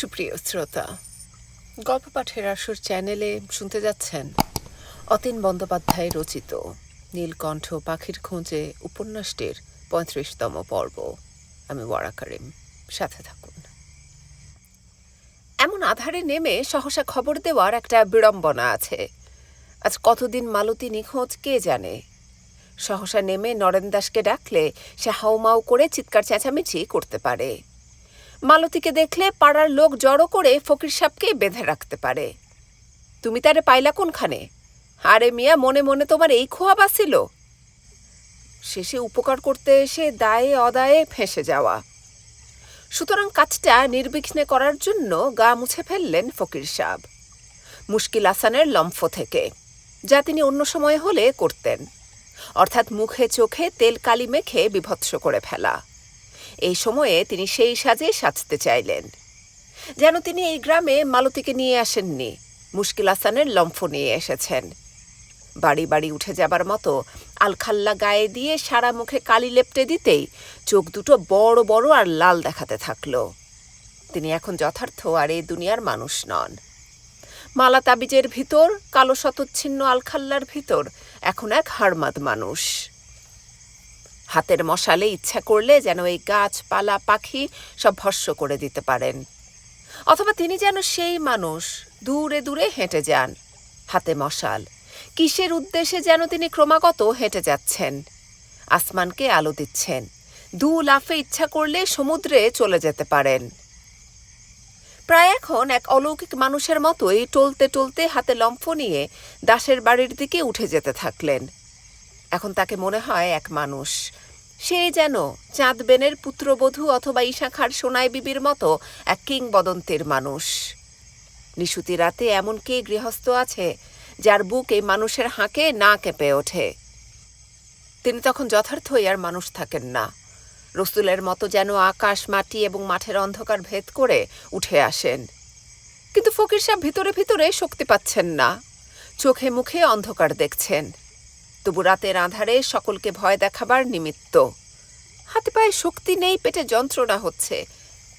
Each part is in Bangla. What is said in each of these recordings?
সুপ্রিয় শ্রোতা, গল্প পাঠের আসর চ্যানেলে শুনতে যাচ্ছেন অতীন বন্দ্যোপাধ্যায় রচিত নীলকণ্ঠ পাখির খোঁজে উপন্যাসটির পঁয়ত্রিশতম পর্ব। আমি ওয়ারা করিম, সাথে থাকুন। এমন আধারে নেমে সহসা খবর দেওয়ার একটা বিড়ম্বনা আছে। আজ কতদিন মালতী নিখোঁজ, কে জানে? সহসা নেমে নরেন দাসকে ডাকলে সে হাউমাউ করে চিৎকার চেঁচামেচি করতে পারে। মালতীকে দেখলে পাড়ার লোক জড়ো করে ফকির সাপকে বেঁধে রাখতে পারে। তুমি তারে পাইলা কোনখানে? আরে মিয়া, মনে মনে তোমার এই খোয়া বাসিল শেষে উপকার করতে এসে দায়ে অদায়ে ফেঁসে যাওয়া। সুতরাং কাজটা নির্বিঘ্নে করার জন্য গা মুছে ফেললেন ফকির সাব মুশকিল আসানের লম্ফ থেকে, যা তিনি অন্য সময় হলে করতেন। অর্থাৎ মুখে চোখে তেল কালি মেখে বিভৎস করে ফেলা। এই সময়ে তিনি সেই সাজে সাজতে চাইলেন। যেন তিনি এই গ্রামে মালতীকে নিয়ে আসেননি, মুশকিল আসানের লম্ফ নিয়ে এসেছেন। বাড়ি বাড়ি উঠে যাবার মতো আলখাল্লা গায়ে দিয়ে সারা মুখে কালি লেপটে দিতেই চোখ দুটো বড় বড় আর লাল দেখাতে থাকল। তিনি এখন যথার্থ আর এই দুনিয়ার মানুষ নন। মালা তাবিজের ভিতর, কালো শতচ্ছিন্ন আলখাল্লার ভিতর এখন এক হাড়মাদ মানুষ। হাতের মশালে ইচ্ছা করলে যেন এই গাছপালা, পাখি সব ভস্য করে দিতে পারেন। অথবা তিনি যেন সেই মানুষ দূরে দূরে হেঁটে যান হাতে মশাল। কিসের উদ্দেশ্যে যেন তিনি ক্রমাগত হেঁটে যাচ্ছেন? আসমানকে আলো দিচ্ছেন। দু লাফে ইচ্ছা করলে সমুদ্রে চলে যেতে পারেন। প্রায় এখন এক অলৌকিক মানুষের মতোই টলতে টলতে হাতে লম্ফ নিয়ে দাসের বাড়ির দিকে উঠে যেতে থাকলেন। এখন তাকে মনে হয় এক মানুষ। সে যেন চাঁদবেনের পুত্রবধূ অথবা ঈশাখার সোনাই বিবির মতো এক কিংবদন্তির মানুষ। নিশুতি রাতে এমন কে গৃহস্থ আছে, যার বুক এই মানুষের হাঁকে না কেঁপে ওঠে। তিনি তখন যথার্থই আর মানুষ থাকেন না। রসুলের মতো যেন আকাশ, মাটি এবং মাঠের অন্ধকার ভেদ করে উঠে আসেন। কিন্তু ফকির সাহেব ভিতরে ভিতরে শক্তি পাচ্ছেন না। চোখে মুখে অন্ধকার দেখছেন। তবু রাতের আধারে সকলকে ভয় দেখাবার নিমিত্ত। হাতে পায়ে শক্তি নেই, পেটে যন্ত্রণা হচ্ছে।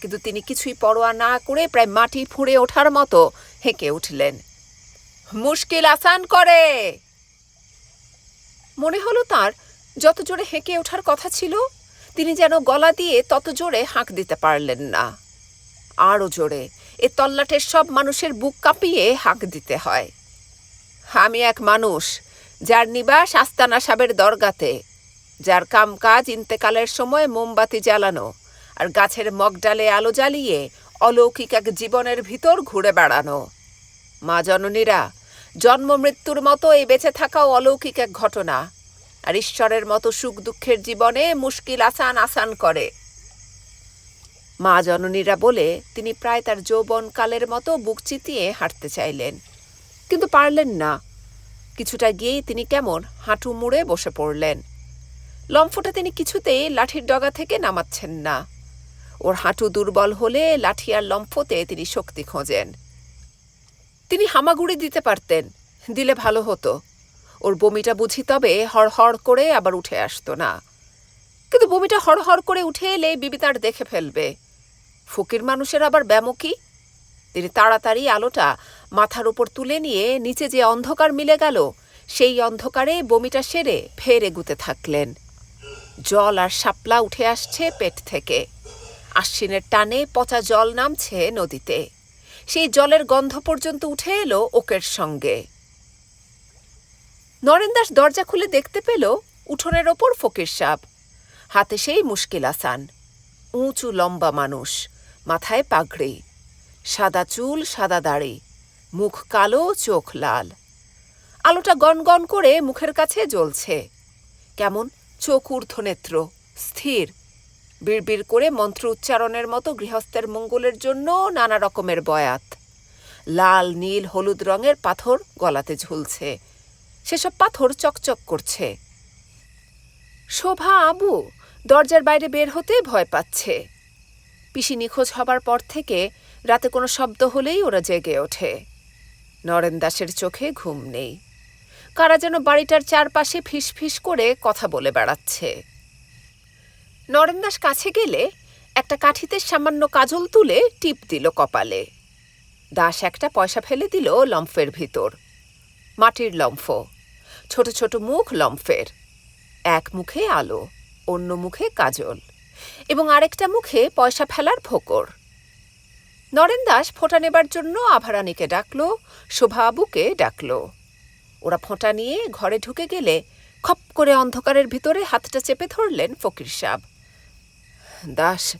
কিন্তু তিনি কিছুই পরোয়া না করে প্রায় মাটি ফুঁড়ে ওঠার মতো হেঁকে উঠলেন। মুশকিল আসান করে! মনে হলো তার যত জোরে হেঁকে ওঠার কথা ছিল, তিনি যেন গলা দিয়ে তত জোরে হাঁক দিতে পারলেন না। আরও জোরে, এ তল্লাটের সব মানুষের বুক কাঁপিয়ে হাঁক দিতে হয়। আমি এক মানুষ যার নিবাস আস্তানা সাবের দরগাতে, যার কামকাজ ইন্তেকালের সময় মোমবাতি জ্বালানো আর গাছের মগডালে আলো জ্বালিয়ে অলৌকিক এক জীবনের ভিতর ঘুরে বেড়ানো। মা জননীরা, জন্ম মৃত্যুর মতো এই বেঁচে থাকাও অলৌকিক এক ঘটনা আর ঈশ্বরের মতো সুখ দুঃখের জীবনে মুশকিল আসান আসান করে। মা জননীরা বলে, তিনি প্রায় তার যৌবনকালের মতো বুক চিতিয়ে হাঁটতে চাইলেন, কিন্তু পারলেন না। কিছুটা গিয়েই তিনি কেমন হাঁটু মুড়ে বসে পড়লেন। লম্ফটা তিনি কিছুতেই লাঠির ডগা থেকে নামাচ্ছেন না। ওর হাঁটু দুর্বল হলে লাঠি আর লম্ফতে তিনি শক্তি খোঁজেন। তিনি হামাগুড়ি দিতে পারতেন, দিলে ভালো হতো। ওর বমিটা বুঝি তবে হড়হড় করে আবার উঠে আসতো না। কিন্তু বমিটা হড়হড় করে উঠে এলে বিবি তার দেখে ফেলবে। ফকির মানুষের আবার ব্যামো কি? তিনি তাড়াতাড়ি আলোটা মাথার উপর তুলে নিয়ে নিচে যে অন্ধকার মিলে গেল, সেই অন্ধকারে বমিটা সেরে ফের এগুতে থাকলেন। জল আর শাপলা উঠে আসছে পেট থেকে। আশ্বিনের টানে পচা জল নামছে নদীতে। সেই জলের গন্ধ পর্যন্ত উঠে এলো ওকের সঙ্গে। নরেন দাস দরজা খুলে দেখতে পেল উঠোনের ওপর ফকির সাপ। হাতে সেই মুশকিল আসান। উঁচু লম্বা মানুষ, মাথায় পাগড়ি। সাদা চুল, সাদা দাড়ি। মুখ কালো, চোখ লাল। আলোটা গনগন করে মুখের কাছে জ্বলছে। কেমন চোখ ঊর্ধ্বনেত্র, স্থির। বিড়বিড় করে মন্ত্র উচ্চারণের মতো গৃহস্থের মঙ্গলের জন্য নানা রকমের বয়াত। লাল, নীল, হলুদ রঙের পাথর গলাতে ঝুলছে। সেসব পাথর চকচক করছে। শোভা আবু, দরজার বাইরে বের হতে ভয় পাচ্ছে। পিসি নিখোঁজ হবার পর থেকে রাতে কোনো শব্দ হলেই ওরা জেগে ওঠে। নরেন দাসের চোখে ঘুম নেই। কারা যেন বাড়িটার চারপাশে ফিস ফিস করে কথা বলে বেড়াচ্ছে। নরেন দাস কাছে গেলে একটা কাঠিতে সামান্য কাজল তুলে টিপ দিল কপালে। দাস একটা পয়সা ফেলে দিল লম্ফের ভিতর। মাটির লম্ফ, ছোট ছোট মুখ লম্ফের। এক মুখে আলো, অন্য মুখে কাজল এবং আরেকটা মুখে পয়সা ফেলার ফোকর নরেন দাস ফোঁটা নেবার জন্য আভারানীকে ডাকল শোভাবুকে ডাকল। ওরা ফোঁটা নিয়ে ঘরে ঢুকে গেলে খপ করে অন্ধকারের ভিতরে হাতটা চেপে ধরলেন ফকির সাব। দাস,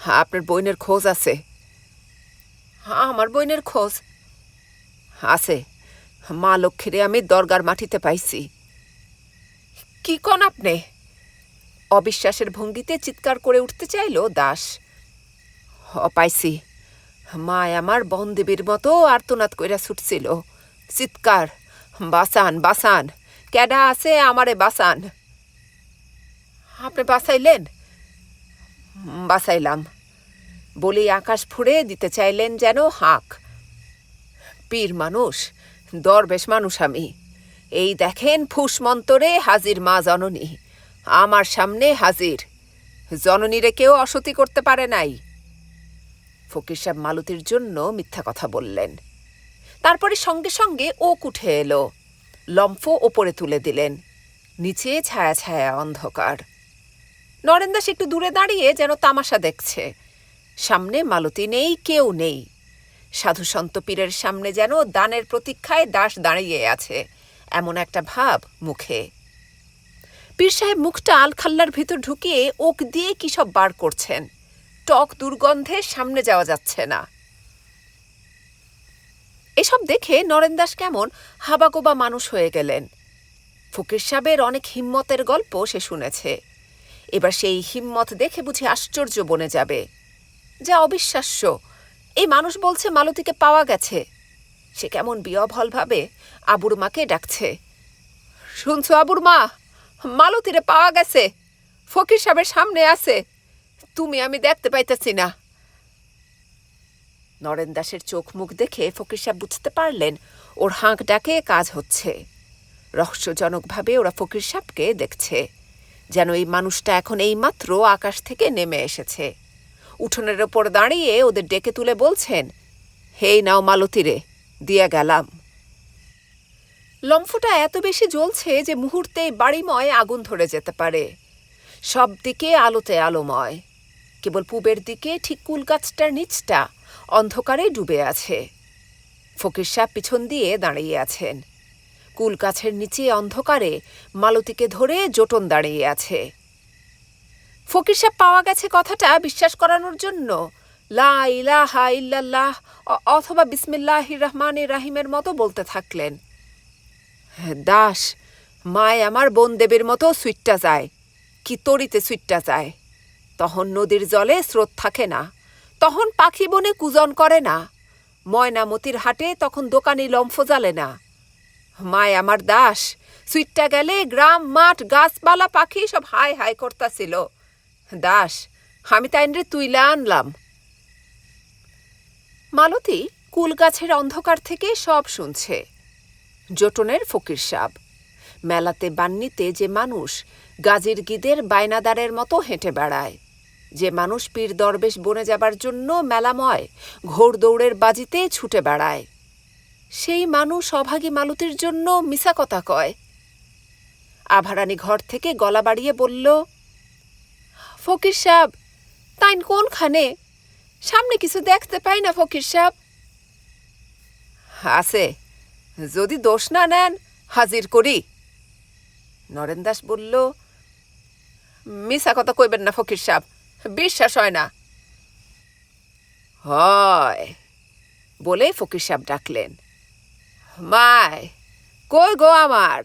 আপনার বইনের খোঁজ আছে? আমার বইনের খোঁজ আছে। মা লক্ষ্মীরে আমি দরগার মাটিতে পাইছি। কি কন আপনি? অবিশ্বাসের ভঙ্গিতে চিৎকার করে উঠতে চাইল দাস। হ, পাইছি। মা আমার বনদেবীর মতো আর্তনাদ কইরা ছুটছিল। চিৎকার বাসান বাসান ক্যাডা আছে আমারে বাসান আপনি বাসাইলেন বাসাইলাম বলি আকাশ ফুঁড়ে দিতে চাইলেন যেন হাঁক। পীর মানুষ, দরবেশ মানুষ আমি। এই দেখেন ফুস মন্তরে হাজির মা জননী। আমার সামনে হাজির। জননীরে কেউ অসতি করতে পারে নাই। ফকির সাহেব মালতীর জন্য মিথ্যা কথা বললেন। তারপরে সঙ্গে সঙ্গে ওক উঠে এলো। লম্ফ ওপরে তুলে দিলেন। নিচে ছায়া ছায়া অন্ধকার। নরেন দাস একটু দূরে দাঁড়িয়ে যেন তামাশা দেখছে। সামনে মালতী নেই, কেউ নেই। সাধু সন্ত পীরের সামনে যেন দানের প্রতীক্ষায় দাস দাঁড়িয়ে আছে, এমন একটা ভাব মুখে। পীর সাহেব মুখটা আলখাল্লার ভিতর ঢুকিয়ে ওক দিয়ে কি সব বার করছেন? টক দুর্গন্ধে সামনে যাওয়া যাচ্ছে না। এসব দেখে নরেন দাস কেমন হাবাগোবা মানুষ হয়ে গেলেন। ফকির সাহেবের অনেক হিম্মতের গল্প সে শুনেছে। এবার সেই হিম্মত দেখে বুঝি আশ্চর্য বনে যাবে। যা অবিশ্বাস্য। এই মানুষ বলছে মালতীকে পাওয়া গেছে। সে কেমন বিয়ভলভাবে আবুর মাকে ডাকছে। শুনছো আবুর মা? মালতীরে পাওয়া গেছে। ফকির সাহেবের সামনে আছে। তুমি, আমি দেখতে পাইতেছি না। নরেন দাসের চোখ মুখ দেখে ফকির সাহেব বুঝতে পারলেন, ওর হাঁক ডাকে কাজ হচ্ছে। রহস্যজনকভাবে ওরা ফকির সাহেবকে দেখছে, যেন এই মানুষটা এখন এইমাত্র আকাশ থেকে নেমে এসেছে। উঠোনের ওপর দাঁড়িয়ে ওদের ডেকে তুলে বলছেন, হেই নাও মালতীরে দিয়া গেলাম। লম্ফটা এত বেশি জ্বলছে যে মুহূর্তে বাড়িময় আগুন ধরে যেতে পারে। সব দিকে আলোতে আলোময়। কেবল পূবের দিকে, ঠিক কুল গাছটার নিচটা অন্ধকারে ডুবে আছে। ফকির সাহ পিছন দিয়ে দাঁড়িয়ে আছেন। কুল গাছের নিচে অন্ধকারে মালতীকে ধরে জোটন দাঁড়িয়ে আছে। ফকির সাহেব পাওয়া গেছে কথাটা বিশ্বাস করানোর জন্য। লা অথবা বিসমিল্লাহ রহমান রাহিমের মতো বলতে থাকলেন। দাস, মায় আমার বোন দেবীর মতো সুইটটা যায়, কি তরিতে সুইটটা যায়। তখন নদীর জলে স্রোত থাকে না। তখন পাখি বনে কুজন করে না। ময়নামতির হাটে তখন দোকানি লম্ফ জ্বালে না। মায় আমার দাস, সুইটটা গেলে গ্রাম, মাঠ, গাছপালা, পাখি সব হাই হাই করতাছিল। দাস, আমি তাইনরে তুইলা আনলাম। মালতী কুল গাছের অন্ধকার থেকে সব শুনছে। জোটনের ফকির সাব মেলাতে বান্নিতে যে মানুষ গাজীর গিদের বায়নাদারের মতো হেঁটে বেড়ায়। যে মানুষ পীর দরবেশ বনে যাবার জন্য মেলাময় ঘোড় দৌড়ের বাজিতে ছুটে বেড়ায়। সেই মানুষ অভাগী মালতির জন্য মিশা কথা কয়। আভারানী ঘর থেকে গলা বাড়িয়ে বলল, ফকির সাব, তাইন কোনখানে? সামনে কিছু দেখতে পাই না ফকির সাব। আছে, যদি দোষ না নেন, হাজির করি। নরেন দাস বলল মিশা কথা কইবেন না ফকির সাব। বিশ্বাস হয় না। হয় বলে ফকির সাহেব ডাকলেন। মায় কই গো আমার?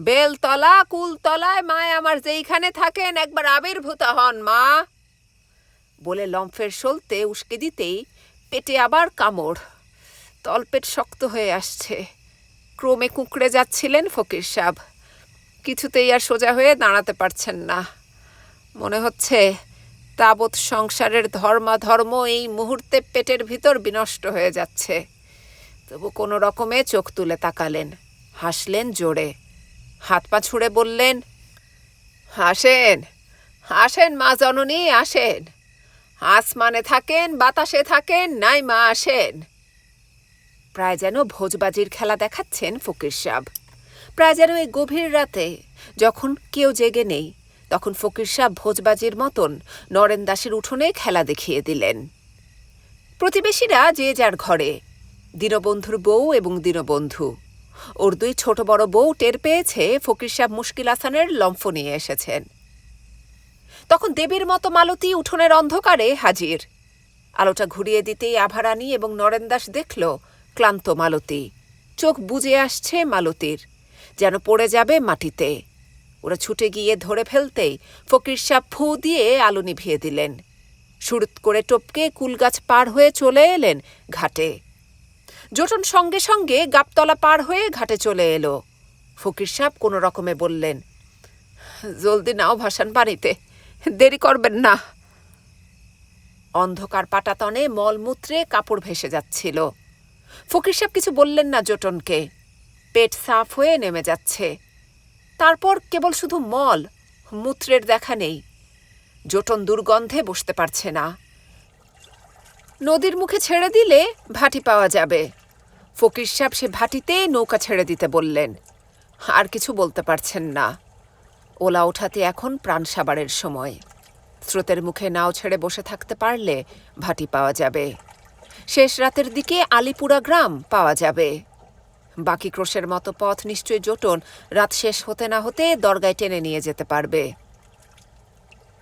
বেলতলা, কুলতলায় মায় আমার যেইখানে থাকেন, একবার আবির্ভূত হন মা। বলে লম্ফের সলতে উস্কে দিতেই পেটে আবার কামড়, তলপেট শক্ত হয়ে আসছে। ক্রমে কুঁকড়ে যাচ্ছিলেন ফকির সাহেব। কিছুতেই আর সোজা হয়ে দাঁড়াতে পারছেন না। মনে হচ্ছে তাবৎ সংসারের ধর্মাধর্ম এই মুহূর্তে পেটের ভিতর বিনষ্ট হয়ে যাচ্ছে। তবু কোনো রকমে চোখ তুলে তাকালেন, হাসলেন জোরে। হাত পা ছুঁড়ে বললেন হাসেন হাসেন মা জননী, আসেন। আসমানে থাকেন, বাতাসে থাকেন, নাই মা, আসেন। প্রায় যেন ভোজবাজির খেলা দেখাচ্ছেন ফকির সাহ প্রায় যেন এই গভীর রাতে যখন কেউ জেগে নেই তখন ফকির সাহ ভোজবাজির মতন নরেন দাসের উঠোনে খেলা দেখিয়ে দিলেন। প্রতিবেশীরা যে যার ঘরে, দীনবন্ধুর বউ এবং দীনবন্ধু। ওর দুই ছোট বড় বউ টের পেয়েছে ফকির সাহ মুশকিল আসানের লম্ফ নিয়ে এসেছেন। তখন দেবীর মতো মালতী উঠোনের অন্ধকারে হাজির। আলোটা ঘুরিয়ে দিতেই আভারানী এবং নরেন দাস দেখল, ক্লান্ত মালতী। চোখ বুজে আসছে মালতীর, যেন পড়ে যাবে মাটিতে। ওরা ছুটে গিয়ে ধরে ফেলতেই ফকির সাহ ফু দিয়ে আলো নিভিয়ে দিলেন। সুরত করে টপকে কুলগাছ পার হয়ে চলে এলেন ঘাটে। জোটন সঙ্গে সঙ্গে গাবতলা পার হয়ে ঘাটে চলে এলো। ফকির সাহ কোনো রকমে বললেন, জলদি নাও ভাসান পানিতে, দেরি করবেন না। অন্ধকার পাটাতনে মলমূত্রে কাপড় ভেসে যাচ্ছিল। ফকির সাহেব কিছু বললেন না জোটনকে। পেট সাফ হয়ে নেমে যাচ্ছে। তারপর কেবল শুধু মল, মূত্রের দেখা নেই। জোটন দুর্গন্ধে বসতে পারছে না। নদীর মুখে ছেড়ে দিলে ভাটি পাওয়া যাবে। ফকির সাহেব সে ভাটিতে নৌকা ছেড়ে দিতে বললেন। আর কিছু বলতে পারছেন না। ওলা ওঠাতে এখন প্রাণ সাবারের সময়। স্রোতের মুখে নাও ছেড়ে বসে থাকতে পারলে ভাটি পাওয়া যাবে। শেষ রাতের দিকে আলিপুরা গ্রাম পাওয়া যাবে। বাকি ক্রোশের মতো পথ নিশ্চয়ই জোটন। রাত শেষ হতে না হতে দরগায় টেনে নিয়ে যেতে পারবে।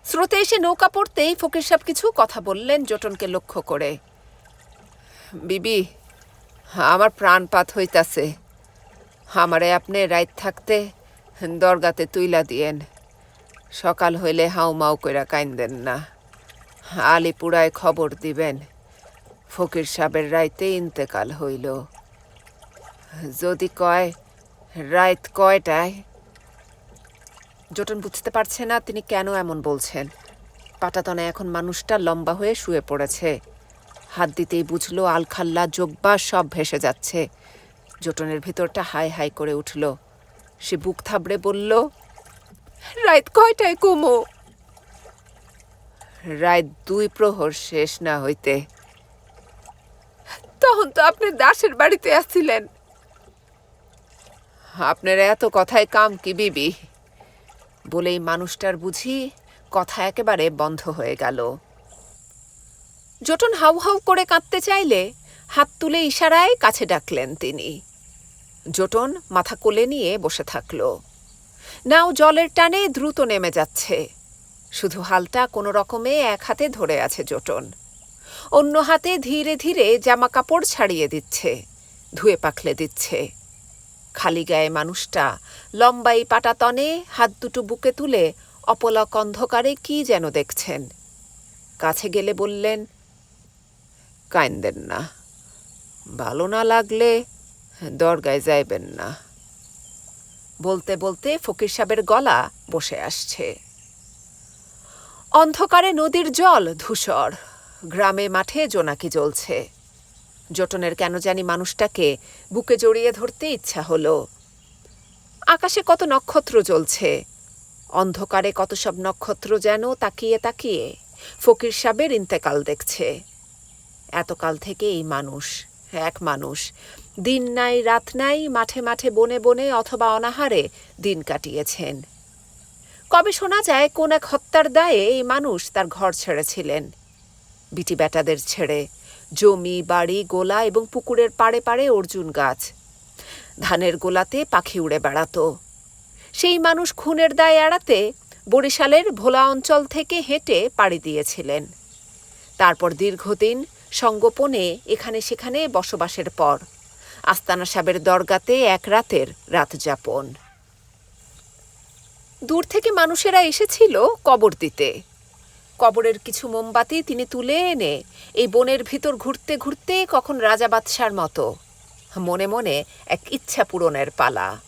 স্রোতে এসে নৌকা পড়তেই ফকির সাহেব কিছু কথা বললেন জোটনকে লক্ষ্য করে। বিবি, আমার প্রাণপাত হইতাছে। আমারে আপনি রাইত থাকতে দরগাতে তুইলা দিয়েন। সকাল হইলে হাউ মাউ কইরা কাইন্দেন না। আলিপুরায় খবর দিবেন। ফকির সাহেবের রাইতে ইন্তেকাল হইল। যদি কয়, রাইত কয়টায়? জোটন বুঝতে পারছে না তিনি কেন এমন বলছেন। পাটাতনে এখন মানুষটা লম্বা হয়ে শুয়ে পড়েছে। হাত দিতেই বুঝলো আলখাল্লা জব্বা সব ভেসে যাচ্ছে। জোটনের ভিতরটা হাই হাই করে উঠল। সে বুক থাবড়ে বলল রাত কয়টায় কুমো? রাত দুই প্রহর শেষ না হইতে। তখন তো আপনি দাসের বাড়িতে আসছিলেন। আপনার এত কথায় কাম কি বিবি? বলেই মানুষটার বুঝি কথা একেবারে বন্ধ হয়ে গেল। জোটন হাউ হাউ করে কাঁদতে চাইলে হাত তুলে ইশারায় কাছে ডাকলেন তিনি। জোটন মাথা কোলে নিয়ে বসে থাকল। নাও জলের টানে দ্রুত নেমে যাচ্ছে। শুধু হালটা কোনো রকমে এক হাতে ধরে আছে জোটন। অন্য হাতে ধীরে ধীরে জামা কাপড় ছাড়িয়ে দিচ্ছে, ধুয়ে পাখলে দিচ্ছে। খালি গায়ে মানুষটা। লম্বাই পাটাতনে হাত দুটো বুকে তুলে, অপলক অন্ধকারে কি যেন দেখছেন? কাছে গেলে বললেন, কাইন্দেন না, ভালো না লাগলে দরগায় যাইবেন না। বলতে বলতে ফকির সাহেবের গলা বসে আসছে। অন্ধকারে নদীর জল ধূসর, গ্রামে মাঠে জোনাকি জ্বলছে। জটনের কেন জানি মানুষটাকে বুকে জড়িয়ে ধরতে ইচ্ছা হলো। আকাশে কত নক্ষত্র জ্বলছে, অন্ধকারে কত সব নক্ষত্র যেন তাকিয়ে তাকিয়ে ফকির সাহেবের ইন্তেকাল দেখছে। এতকাল থেকে এই মানুষ, এক মানুষ, দিন নাই রাত নাই মাঠে মাঠে বনে বনে অথবা অনাহারে দিন কাটিয়েছেন। কবে শোনা যায় কোন এক হত্যার দায়ে এই মানুষ তার ঘর ছেড়েছিলেন। বিটি বেটাদের ছেড়ে জমি, বাড়ি, গোলা এবং পুকুরের পাড়ে পাড়ে অর্জুন গাছ। ধানের গোলাতে পাখি উড়ে বেড়াতো। সেই মানুষ খুনের দায় এড়াতে বরিশালের ভোলা অঞ্চল থেকে হেঁটে পাড়ি দিয়েছিলেন। তারপর দীর্ঘদিন সঙ্গোপনে এখানে সেখানে বসবাসের পর আস্তানা সাহেবের দরগাতে এক রাতের রাত যাপন। দূর থেকে মানুষেরা এসেছিল কবর দিতে। কবরের কিছু মোমবাতি তিনি তুলে এনে এই বনের ভিতর ঘুরতে ঘুরতে কখন রাজা বাদশার মতো মনে মনে এক ইচ্ছা পূরণের পালা।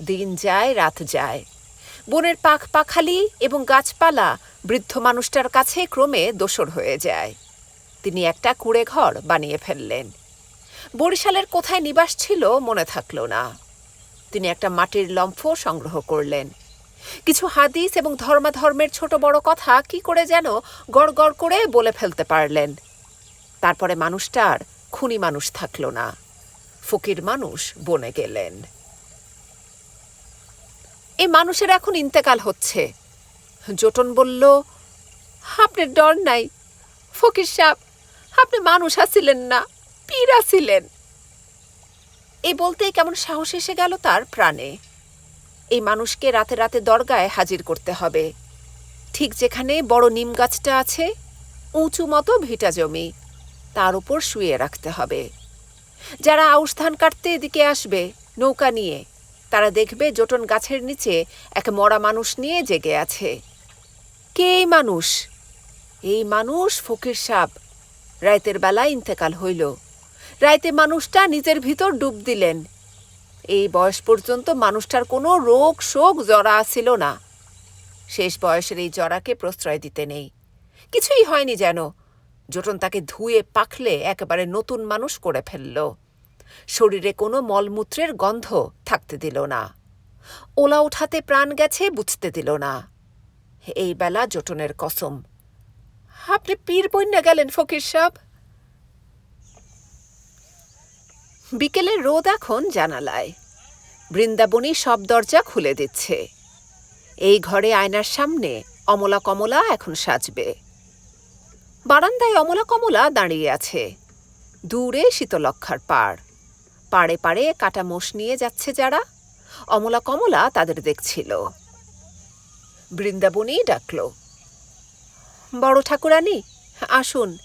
দিন যায়, রাত যায়। বনের পাখ পাখালি এবং গাছপালা বৃদ্ধ মানুষটার কাছে ক্রমে দোসর হয়ে যায়। তিনি একটা কুড়ে ঘর বানিয়ে ফেললেন। বরিশালের কোথায় নিবাস ছিল মনে থাকল না। তিনি একটা মাটির লম্ফ সংগ্রহ করলেন। কিছু হাদিস এবং ধর্মাধর্মের ছোট বড় কথা কি করে যেন গড় গড় করে বলে ফেলতে পারলেন। তারপরে মানুষটার খুনি মানুষ থাকল না। ফকির মানুষ বনে গেলেন। এই মানুষের এখন ইন্তেকাল হচ্ছে। জোটন বলল আপনার ডর নাই। ফকির সাহ আপনি মানুষ আছিলেন না, পীর আছিলেন। এই বলতেই কেমন সাহস এসে গেল তার প্রাণে। এই মানুষকে রাতে রাতে দরগায় হাজির করতে হবে। ঠিক যেখানে বড় নিম গাছটা আছে, উঁচু মতো ভিটা জমি, তার উপর শুয়ে রাখতে হবে। যারা আউশ ধান কাটতে এদিকে আসবে, নৌকা নিয়ে, তারা দেখবে জোটন গাছের নিচে এক মরা মানুষ নিয়ে জেগে আছে। কে এই মানুষ? এই মানুষ ফকির সাপ। রাইতের বেলা ইন্তেকাল হইল। রাইতে মানুষটা নিজের ভিতর ডুব দিলেন। এই বয়স পর্যন্ত মানুষটার কোনো রোগ শোক জরা ছিল না। শেষ বয়সের এই জরাকে প্রশ্রয় দিতে নেই। কিছুই হয়নি যেন। জোটন তাকে ধুয়ে পাখলে একেবারে নতুন মানুষ করে ফেলল। শরীরে কোনো মলমূত্রের গন্ধ থাকতে দিল না। ওলা উঠাতে প্রাণ গেছে বুঝতে দিল না। এই বেলা জোটনের কসম। আপনি পীর বন্যা গেলেন ফকির সাহ বিকেলে রোদ এখন জানালায়। বৃন্দাবনী সব দরজা খুলে দিচ্ছে। এই ঘরে আয়নার সামনে অমলা কমলা এখন সাজবে। বারান্দায় অমলা কমলা দাঁড়িয়ে আছে। দূরে শীতলক্ষার পাড়। পাড়ে পাড়ে কাটা মোষ নিয়ে যাচ্ছে যারা। অমলা কমলা তাদের দেখছিল। বৃন্দাবনী ডাকল, বড় ঠাকুরানী, আসুন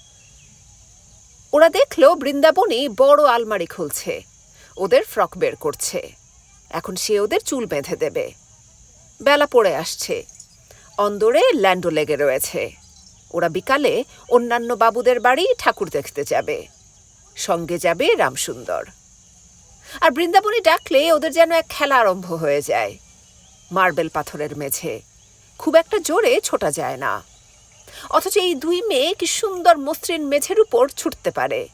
ওরা দেখল বৃন্দাবনী বড় আলমারি খুলছে। ওদের ফ্রক বের করছে। এখন সে ওদের চুল বেঁধে দেবে। বেলা পড়ে আসছে। অন্দরে ল্যান্ডো লেগে রয়েছে। ওরা বিকালে অন্যান্য বাবুদের বাড়ি ঠাকুর দেখতে যাবে। সঙ্গে যাবে রামসুন্দর। আর বৃন্দাবনী ডাকলে ওদের যেন এক খেলা আরম্ভ হয়ে যায়। মার্বেল পাথরের মেঝে। খুব একটা জোরে ছোটা যায় না। অথচ এই দুই মেয়ে কি সুন্দর মসৃণ মেঝের উপর ছুটতে পারে।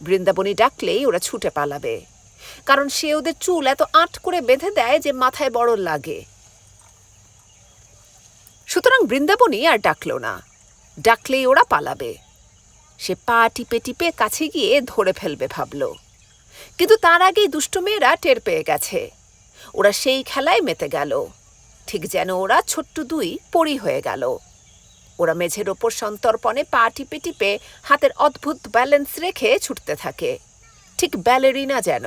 বৃন্দাবনী ডাকলেই ওরা ছুটে পালাবে। কারণ সে ওদের চুল এত আট করে বেঁধে দেয় যে মাথায় বড় লাগে। সুতরাং বৃন্দাবনী আর ডাকল না। ডাকলেই ওরা পালাবে। সে পা টিপে টিপে কাছে গিয়ে ধরে ফেলবে ভাবল। কিন্তু তার আগেই দুষ্ট মেয়েরা টের পেয়ে গেছে। ওরা সেই খেলায় মেতে গেল। ঠিক যেন ওরা ছোট্ট দুই পরি হয়ে গেল। ওরা মেঝের ওপর সন্তর্পণে পা টিপে টিপে হাতের অদ্ভুত ব্যালেন্স রেখে ছুটতে থাকে। ঠিক ব্যালেরিনা যেন।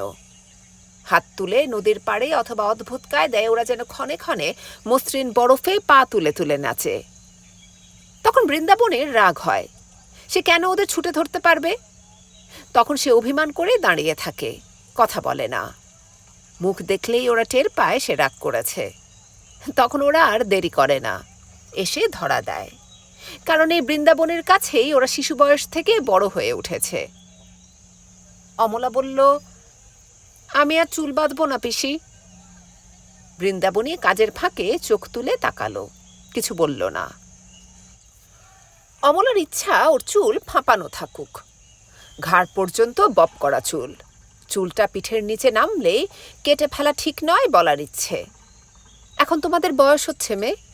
হাত তুলে নদীর পাড়ে অথবা অদ্ভুত কায়দায় ওরা যেন ক্ষণে ক্ষণে মসৃণ বরফে পা তুলে তুলে নাচে। তখন বৃন্দাবনের রাগ হয়। সে কেন ওদের ছুটে ধরতে পারবে? তখন সে অভিমান করে দাঁড়িয়ে থাকে, কথা বলে না। মুখ দেখলেই ওরা টের পায় সে রাগ করেছে। তখন ওরা আর দেরি করে না। এসে ধরা দেয়। কারণ এই বৃন্দাবনের কাছেই ওরা শিশু বয়স থেকে বড় হয়ে উঠেছে। অমলা বলল, আমি আর চুল বাঁধবো না পিসি। বৃন্দাবনী কাজের ফাঁকে চোখ তুলে তাকালো, কিছু বলল না। অমলার ইচ্ছা ওর চুল ফাঁপানো থাকুক। ঘাড় পর্যন্ত বপ করা চুল। চুলটা পিঠের নিচে নামলেই কেটে ফেলা ঠিক নয় বলার ইচ্ছে। এখন তোমাদের বয়স হচ্ছে, মেয়ে।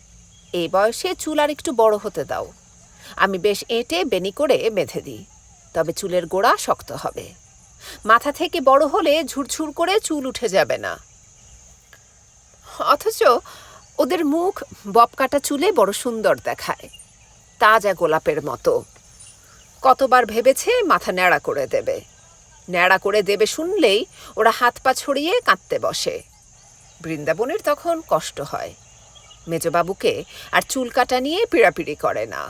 এই বয়সে চুল আর একটু বড় হতে দাও। আমি বেশ এঁটে বেনি করে বেঁধে দিই, তবে চুলের গোড়া শক্ত হবে। মাথা থেকে বড় হলে ঝুরঝুর করে চুল উঠে যাবে না। অথচ ওদের মুখ বপকাটা চুলে বড় সুন্দর দেখায়, তাজা গোলাপের মতো। কতবার ভেবেছে মাথা ন্যাড়া করে দেবে। ন্যাড়া করে দেবে শুনলেই ওরা হাত পা ছড়িয়ে কাঁদতে বসে। বৃন্দাবনের তখন কষ্ট হয়। মেজবাবুকে আর চুল কাটা নিয়ে পিড়াপিড়ি করে না।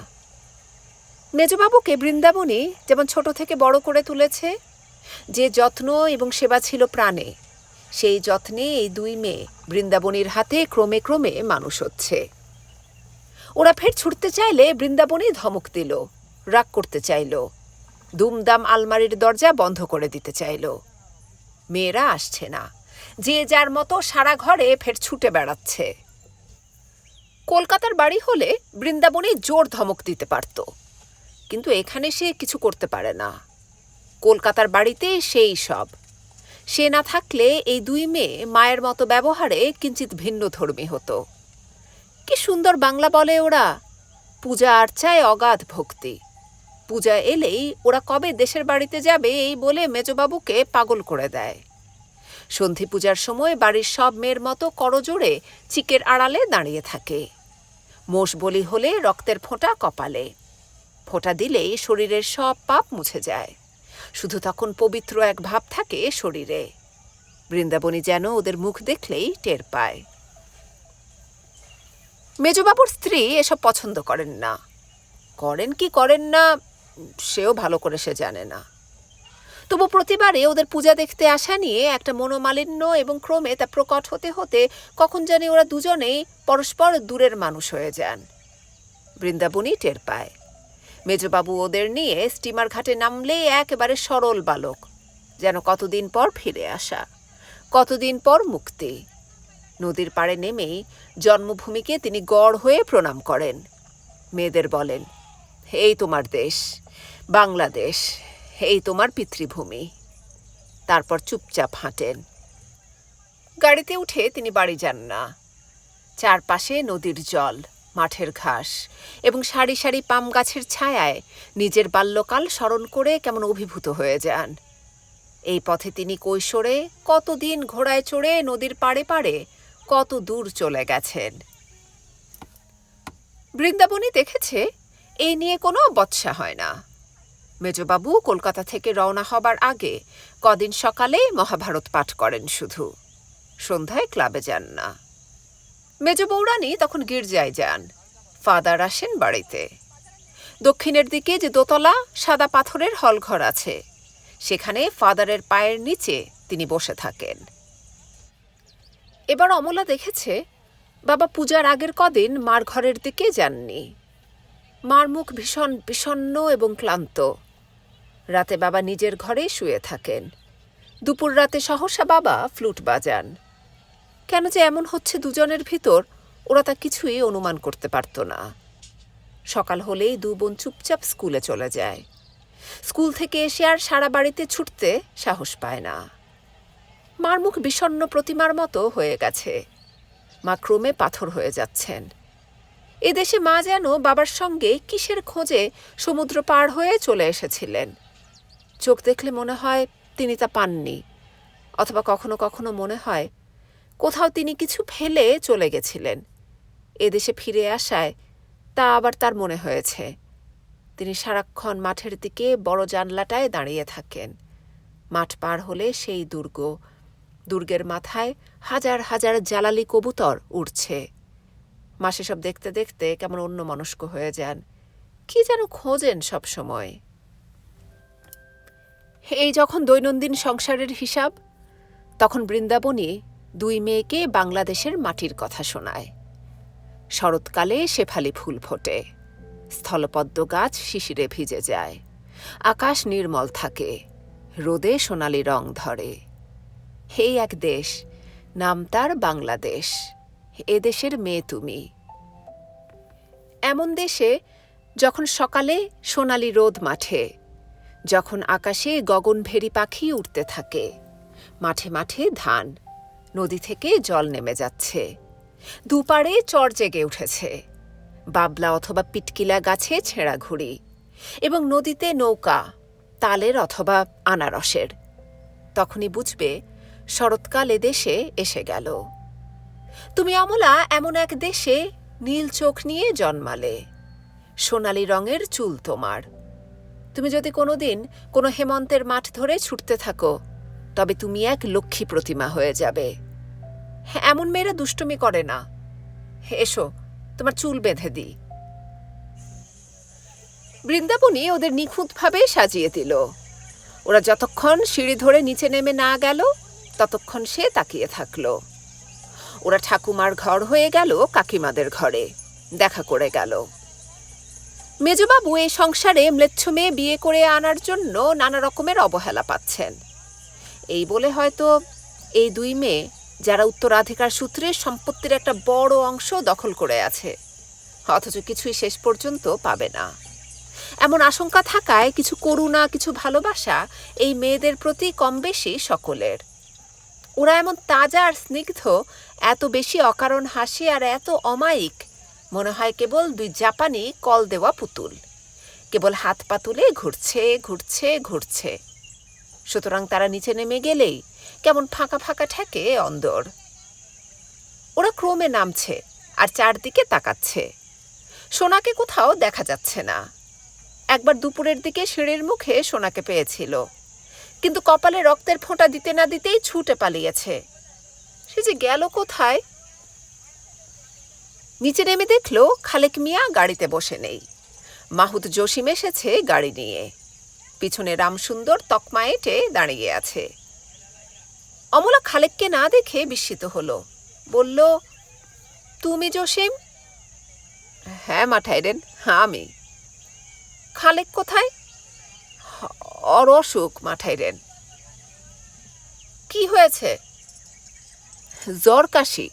মেজবাবুকে বৃন্দাবনী যেমন ছোট থেকে বড় করে তুলেছে, যে যত্ন এবং সেবা ছিল প্রাণে, সেই যত্নে এই দুই মেয়ে বৃন্দাবনীর হাতে ক্রমে ক্রমে মানুষ হচ্ছে। ওরা ফের ছুটতে চাইলে বৃন্দাবনী ধমক দিল, রাগ করতে চাইল দুমদাম আলমারির দরজা বন্ধ করে দিতে চাইল। মেয়েরা আসছে না, যে যার মতো সারা ঘরে ফের ছুটে বেড়াচ্ছে। কলকাতার বাড়ি হলে বৃন্দাবনে জোর ধমক দিতে পারত। কিন্তু এখানে সে কিছু করতে পারে না। কলকাতার বাড়িতে সেই সব। সে না থাকলে এই দুই মেয়ে মায়ের মতো ব্যবহারে কিঞ্চিত ভিন্ন ধর্মী হতো। কি সুন্দর বাংলা বলে ওরা। পূজা আর্চায় অগাধ ভক্তি। পূজা এলেই ওরা কবে দেশের বাড়িতে যাবে এই বলে মেজবাবুকে পাগল করে দেয়। সন্ধি পূজার সময় বাড়ির সব মেয়ের মতো করজোড়ে চিকের আড়ালে দাঁড়িয়ে থাকে। মোষ বলি হলে রক্তের ফোঁটা কপালে। ফোঁটা দিলেই শরীরের সব পাপ মুছে যায়। শুধু তখন পবিত্র এক ভাব থাকে শরীরে। বৃন্দাবনী যেন ওদের মুখ দেখলেই টের পায়। মেজবাবুর স্ত্রী এসব পছন্দ করেন না। করেন কি করেন না সেও ভালো করে সে জানে না। তবু প্রতিবারে ওদের পূজা দেখতে আসা নিয়ে একটা মনোমালিন্য এবং ক্রমে তা প্রকট হতে হতে কখন জানি ওরা দুজনেই পরস্পর দূরের মানুষ হয়ে যান। বৃন্দাবনই টের পায়। মেজবাবু ওদের নিয়ে স্টিমার ঘাটে নামলেই একেবারে সরল বালক, যেন কতদিন পর ফিরে আসা, কতদিন পর মুক্তি। নদীর পাড়ে নেমেই জন্মভূমিকে তিনি গড় হয়ে প্রণাম করেন। মেয়েদের বলেন, এই তোমার দেশ, বাংলাদেশ এই তোমার পিতৃভূমি। তারপর চুপচাপ হাঁটেন। গাড়িতে উঠে তিনি বাড়ি যান না। চারপাশে নদীর জল, মাঠের ঘাস এবং সারি সারি পাম গাছের ছায়ায় নিজের বাল্যকাল স্মরণ করে কেমন অভিভূত হয়ে যান। এই পথে তিনি কৈশোরে কতদিন ঘোড়ায় চড়ে নদীর পাড়ে পাড়ে কত দূর চলে গেছেন। বৃন্দাবনী দেখেছে? এই নিয়ে কোনো বৎসা হয় না। মেজবাবু কলকাতা থেকে রওনা হবার আগে কদিন সকালে মহাভারত পাঠ করেন শুধু। সন্ধ্যায় ক্লাবে যান না। মেজ বৌরানী তখন গির্জায় যান। ফাদার আসেন বাড়িতে। দক্ষিণের দিকে যে দোতলা, সাদা পাথরের হলঘর আছে। সেখানে ফাদারের পায়ের নিচে তিনি বসে থাকেন। এবার অমলা দেখেছে, বাবা পূজার আগের কদিন মার ঘরের দিকে যাননি। মার মুখ ভীষণ বিষণ্ণ এবং ক্লান্ত। রাতে বাবা নিজের ঘরেই শুয়ে থাকেন। দুপুর রাতে সহসা বাবা ফ্লুট বাজান। কেন যে এমন হচ্ছে দুজনের ভিতর, ওরা তা কিছুই অনুমান করতে পারত না। সকাল হলেই দু বোন চুপচাপ স্কুলে চলে যায়। স্কুল থেকে এসে আর সারা বাড়িতে ছুটতে সাহস পায় না। মার মুখ বিষণ্ণ প্রতিমার মতো হয়ে গেছে। মা ক্রমে পাথর হয়ে যাচ্ছেন। এদেশে মা যেন বাবার সঙ্গে কিসের খোঁজে সমুদ্র পার হয়ে চলে এসেছিলেন। চোখ দেখলে মনে হয় তিনি তা পাননি, অথবা কখনো কখনো মনে হয় কোথাও তিনি কিছু ফেলে চলে গেছিলেন। এদেশে ফিরে আসায় তা আবার তার মনে হয়েছে। তিনি সারাক্ষণ মাঠের দিকে বড় জানলাটায় দাঁড়িয়ে থাকেন। মাঠ পার হলে সেই দুর্গ, দুর্গের মাথায় হাজার হাজার জ্বালালি কবুতর উড়ছে। মাসে সব দেখতে দেখতে কেমন অন্য মনস্ক হয়ে যান। কি যেন খোঁজেন সব সময় এই যখন দৈনন্দিন সংসারের হিসাব, তখন বৃন্দাবনী দুই মেয়েকে বাংলাদেশের মাটির কথা শোনায়। শরৎকালে শেফালি ফুল ফোটে, স্থলপদ্ম গাছ শিশিরে ভিজে যায়, আকাশ নির্মল থাকে, রোদে সোনালি রং ধরে। এই এক দেশ, নাম তার বাংলাদেশ, এ দেশের মেয়ে তুমি। এমন দেশে যখন সকালে সোনালি রোদ মাঠে যখন আকাশে গগনভেরি পাখি উঠতে থাকে। মাঠে মাঠে ধান, নদী থেকে জল নেমে যাচ্ছে। দুপারে চর জেগে উঠেছে। বাবলা অথবা পিটকিলা গাছে ছেঁড়া ঘুড়ি এবং নদীতে নৌকা, তালের অথবা আনারসের। তখনই বুঝবে শরৎকাল এদেশে এসে গেল। তুমি অমলা, এমন এক দেশে নীল চোখ নিয়ে জন্মালে। সোনালি রঙের চুল তোমার। তুমি যদি কোনোদিন কোনো হেমন্তের মাঠ ধরে ছুটতে থাকো তবে তুমি এক লক্ষ্মী প্রতিমা হয়ে যাবে। হ্যাঁ, এমন মেয়েরা দুষ্টুমি করে না। এসো তোমার চুল বেঁধে দিই। বৃন্দাবনী ওদের নিখুঁতভাবে সাজিয়ে দিল। ওরা যতক্ষণ সিঁড়ি ধরে নিচে নেমে না গেল ততক্ষণ সে তাকিয়ে থাকল। ওরা ঠাকুমার ঘর হয়ে গেল কাকিমাদের ঘরে দেখা করে গেল। মেজবাবু এই সংসারে ম্লেচ্ছ মেয়ে বিয়ে করে আনার জন্য নানা রকমের অবহেলা পাচ্ছেন। এই বলে হয়তো এই দুই মেয়ে, যারা উত্তরাধিকার সূত্রে সম্পত্তির একটা বড় অংশ দখল করে আছে, অথচ কিছুই শেষ পর্যন্ত পাবে না। এমন আশঙ্কা থাকায় কিছু করুণা, কিছু ভালোবাসা এই মেয়েদের প্রতি কম বেশি সকলের। ওরা এমন তাজা আর স্নিগ্ধ, এত বেশি অকারণ হাসি আর এত অমায়িক মনে হয় কেবল দুই জাপানি কল দেওয়া পুতুল। কেবল হাত পা তুলে ঘুরছে ঘুরছে ঘুরছে। সুতরাং তারা নিচে নেমে গেলেই কেমন ফাঁকা ফাঁকা ঠেকে অন্দর। ওরা ক্রমে নামছে আর চারদিকে তাকাচ্ছে। সোনাকে কোথাও দেখা যাচ্ছে না। একবার দুপুরের দিকে সিঁড়ির মুখে সোনাকে পেয়েছিল। কিন্তু কপালে রক্তের ফোঁটা দিতে না দিতেই ছুটে পালিয়েছে। সে যে গেল কোথায় নিচে নেমে দেখল খালেক মিয়া গাড়িতে বসে নেই। মাহুদ জসিম এসেছে গাড়ি নিয়ে। পিছনে রামসুন্দর তকমা এঁটে দাঁড়িয়ে আছে। অমলা খালেককে না দেখে বিস্মিত হলো। বলল, তুমি জসিম? হ্যাঁ মাঠাইরেন হ্যাঁ আমি। খালেক কোথায়? ওর অসুখ মাঠাইরেন কি হয়েছে? জ্বর, কাশি।